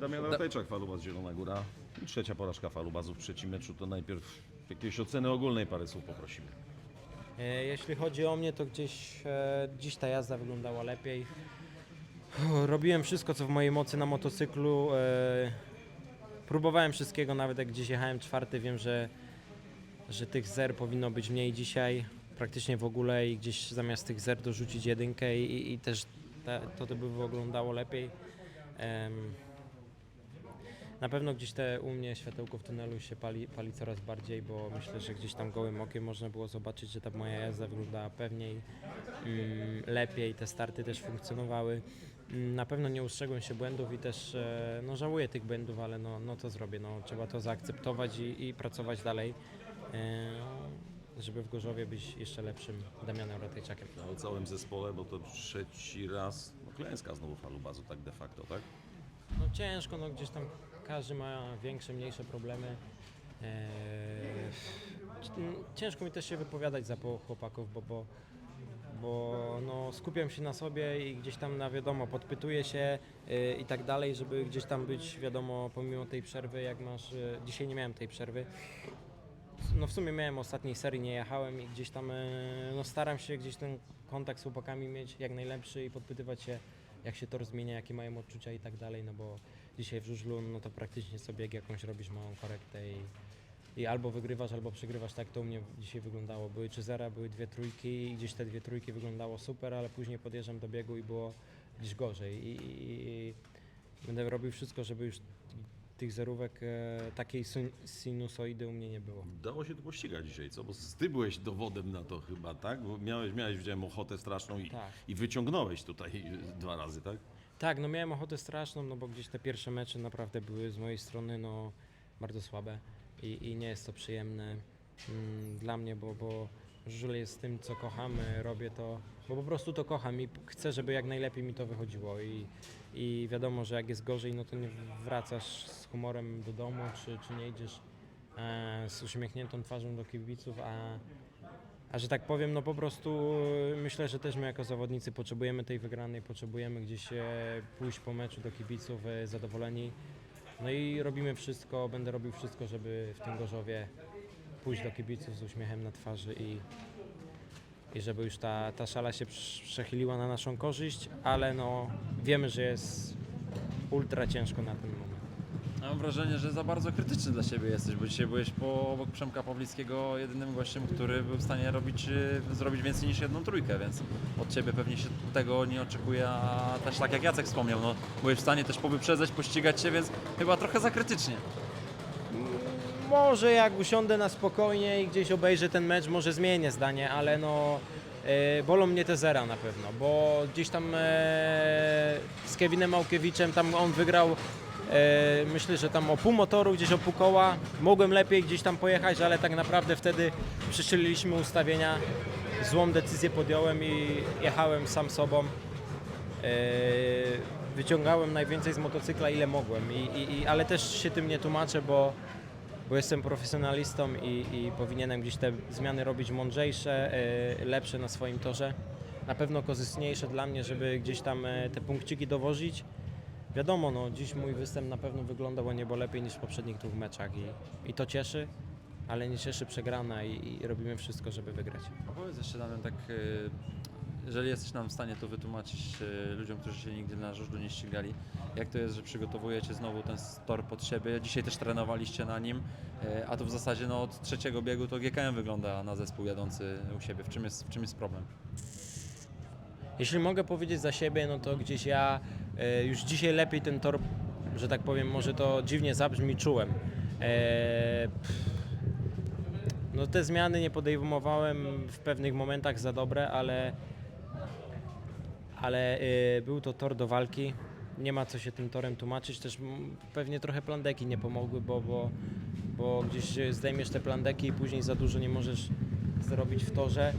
Damian Ratajczak, Falubaz Zielona Góra. I trzecia porażka Falubazów w trzecim meczu, to najpierw jakiejś oceny ogólnej parę słów poprosimy. E, Jeśli chodzi o mnie, to gdzieś e, dziś ta jazda wyglądała lepiej. Robiłem wszystko, co w mojej mocy na motocyklu. E, próbowałem wszystkiego, nawet jak gdzieś jechałem czwarty. Wiem, że, że tych zer powinno być mniej dzisiaj, praktycznie w ogóle i gdzieś zamiast tych zer dorzucić jedynkę i, i, też ta, to, to by wyglądało lepiej. Em, na pewno gdzieś te u mnie światełko w tunelu się pali, pali coraz bardziej, bo myślę, że gdzieś tam gołym okiem można było zobaczyć, że ta moja jazda wyglądała pewniej, mm, lepiej, te starty też funkcjonowały. Mm, Na pewno nie ustrzegłem się błędów i też e, no, żałuję tych błędów, ale no, no to zrobię, no, trzeba to zaakceptować i, i pracować dalej, e, żeby w Gorzowie być jeszcze lepszym Damianem Ratajczakiem. O całym zespole, bo to trzeci raz, no klęska znowu Falubazu, tak de facto, tak? No ciężko, no gdzieś tam każdy ma większe, mniejsze problemy. Eee, ciężko mi też się wypowiadać za chłopaków, bo, bo, bo no, skupiam się na sobie i gdzieś tam na wiadomo, podpytuję się e, i tak dalej, żeby gdzieś tam być wiadomo, pomimo tej przerwy, jak masz, e, dzisiaj nie miałem tej przerwy. No w sumie miałem ostatniej serii, nie jechałem i gdzieś tam e, no, staram się gdzieś ten kontakt z chłopakami mieć jak najlepszy i podpytywać się jak się tor zmienia, jakie mają odczucia i tak dalej, no bo dzisiaj w żużlu no to praktycznie sobie jak jakąś robisz małą korektę i, i albo wygrywasz, albo przegrywasz, tak to u mnie dzisiaj wyglądało. Były trzy zera, były dwie trójki i gdzieś te dwie trójki wyglądało super, ale później podjeżdżam do biegu i było gdzieś gorzej i, i, i będę robił wszystko, żeby już tych zerówek e, takiej sin- sinusoidy u mnie nie było. Dało się tu pościgać dzisiaj, co? Bo ty byłeś dowodem na to chyba, tak? Bo miałeś, miałeś widziałem, ochotę straszną i, Tak. i wyciągnąłeś tutaj dwa razy, tak? Tak, no miałem ochotę straszną, no bo gdzieś te pierwsze mecze naprawdę były z mojej strony no bardzo słabe i, i nie jest to przyjemne mm, dla mnie, bo, bo żużel jest tym, co kochamy, robię to, bo po prostu to kocham i chcę, żeby jak najlepiej mi to wychodziło i, i wiadomo, że jak jest gorzej, no to nie wracasz z humorem do domu, czy, czy nie idziesz e, z uśmiechniętą twarzą do kibiców, a a że tak powiem, no po prostu e, myślę, że też my jako zawodnicy potrzebujemy tej wygranej, potrzebujemy gdzieś e, pójść po meczu do kibiców e, zadowoleni. No i robimy wszystko, będę robił wszystko, żeby w tym Gorzowie pójść do kibiców z uśmiechem na twarzy i, i żeby już ta, ta szala się prz- przechyliła na naszą korzyść, ale no wiemy, że jest ultra ciężko na. Ja Mam wrażenie, że za bardzo krytyczny dla siebie jesteś, bo dzisiaj byłeś po obok Przemka Pawlickiego jedynym gościem, który był w stanie robić, y, zrobić więcej niż jedną trójkę, więc od Ciebie pewnie się tego nie oczekuje, a też tak jak Jacek wspomniał, no, byłeś w stanie też powyprzedzać, pościgać się, więc chyba trochę za krytycznie. Może jak usiądę na spokojnie i gdzieś obejrzę ten mecz, może zmienię zdanie, ale no e, bolą mnie te zera na pewno, bo gdzieś tam e, z Kevinem Małkiewiczem tam on wygrał myślę, że tam o pół motoru, gdzieś o pół koła. Mogłem lepiej gdzieś tam pojechać, ale tak naprawdę wtedy przyszyliliśmy ustawienia, złą decyzję podjąłem i jechałem sam sobą. E, wyciągałem najwięcej z motocykla ile mogłem, I, i, i, ale też się tym nie tłumaczę, bo, bo jestem profesjonalistą i, i powinienem gdzieś te zmiany robić mądrzejsze, e, lepsze na swoim torze. Na pewno korzystniejsze dla mnie, żeby gdzieś tam e, te punkciki dowozić. Wiadomo, no, dziś mój występ na pewno wyglądał o niebo lepiej niż w poprzednich dwóch meczach i, i to cieszy, ale nie cieszy przegrana i, i robimy wszystko, żeby wygrać. Opowiedz jeszcze nam tak, y, jeżeli jesteś nam w stanie to wytłumaczyć y, ludziom, którzy się nigdy na żużlu nie ścigali, jak to jest, że przygotowujecie znowu ten tor pod siebie, dzisiaj też trenowaliście na nim, y, a to w zasadzie no, od trzeciego biegu to GKM wygląda na zespół jadący u siebie. W czym jest, w czym jest problem? Jeśli mogę powiedzieć za siebie, no to gdzieś ja już dzisiaj lepiej ten tor, że tak powiem, może to dziwnie zabrzmi, czułem. E, no te zmiany nie podejmowałem w pewnych momentach za dobre, ale, ale e, był to tor do walki. Nie ma co się tym torem tłumaczyć. Też pewnie trochę plandeki nie pomogły, bo, bo, bo gdzieś e, zdejmiesz te plandeki i później za dużo nie możesz zrobić w torze.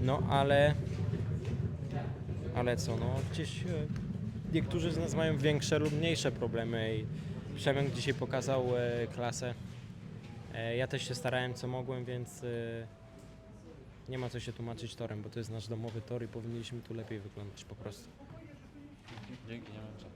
No ale ale co, no gdzieś e, niektórzy z nas mają większe lub mniejsze problemy i Przemek dzisiaj pokazał e, klasę. E, ja też się starałem co mogłem, więc e, nie ma co się tłumaczyć torem, bo to jest nasz domowy tor i powinniśmy tu lepiej wyglądać po prostu. Dzięki, nie mam czego.